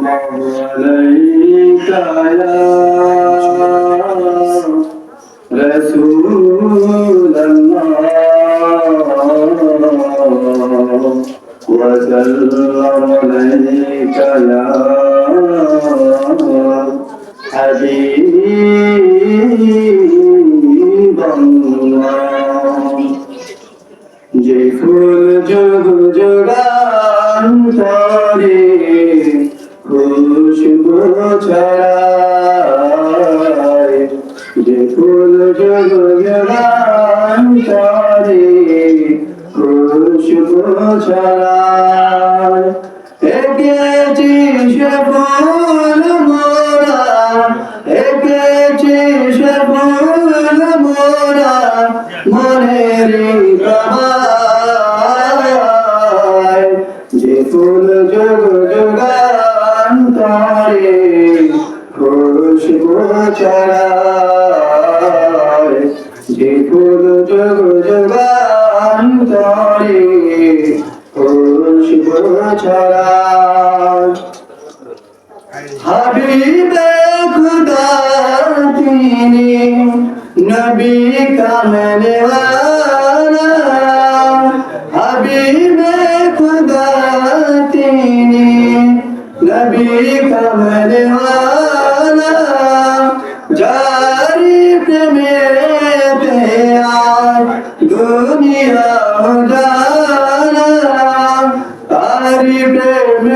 الله عليك يا رسول الله وسلم عليك يا حبيب الله ছড়ায় একেছি সে ফুল মোরা একেছি সে ফুল মোরা, মনের যে ফুল যোগ যোগান্তরে খুশবু ছড়ায় যে ফুল ছড়ায় হাবিবে খুদা তিনি নবী কামনে ওয়ালা হাবিবে খুদা তিনি নবী কামনে ওয়ালা জারি প্রেমে প্যার দুনিয়া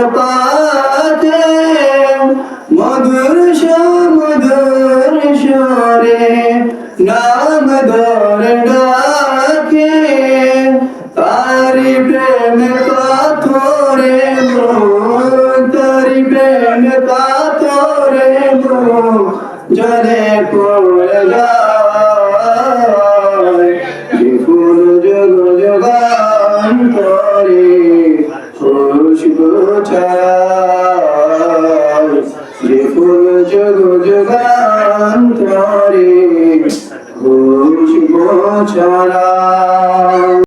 সপাতে মধুর সমুদর সরে নাম ধরে ডাকে। তারি প্রেম মো তারি প্রেম মো জলে পড়ে ছড়ায় যে ফুল যোগ যোগান্তরে খুশবু ছড়ায়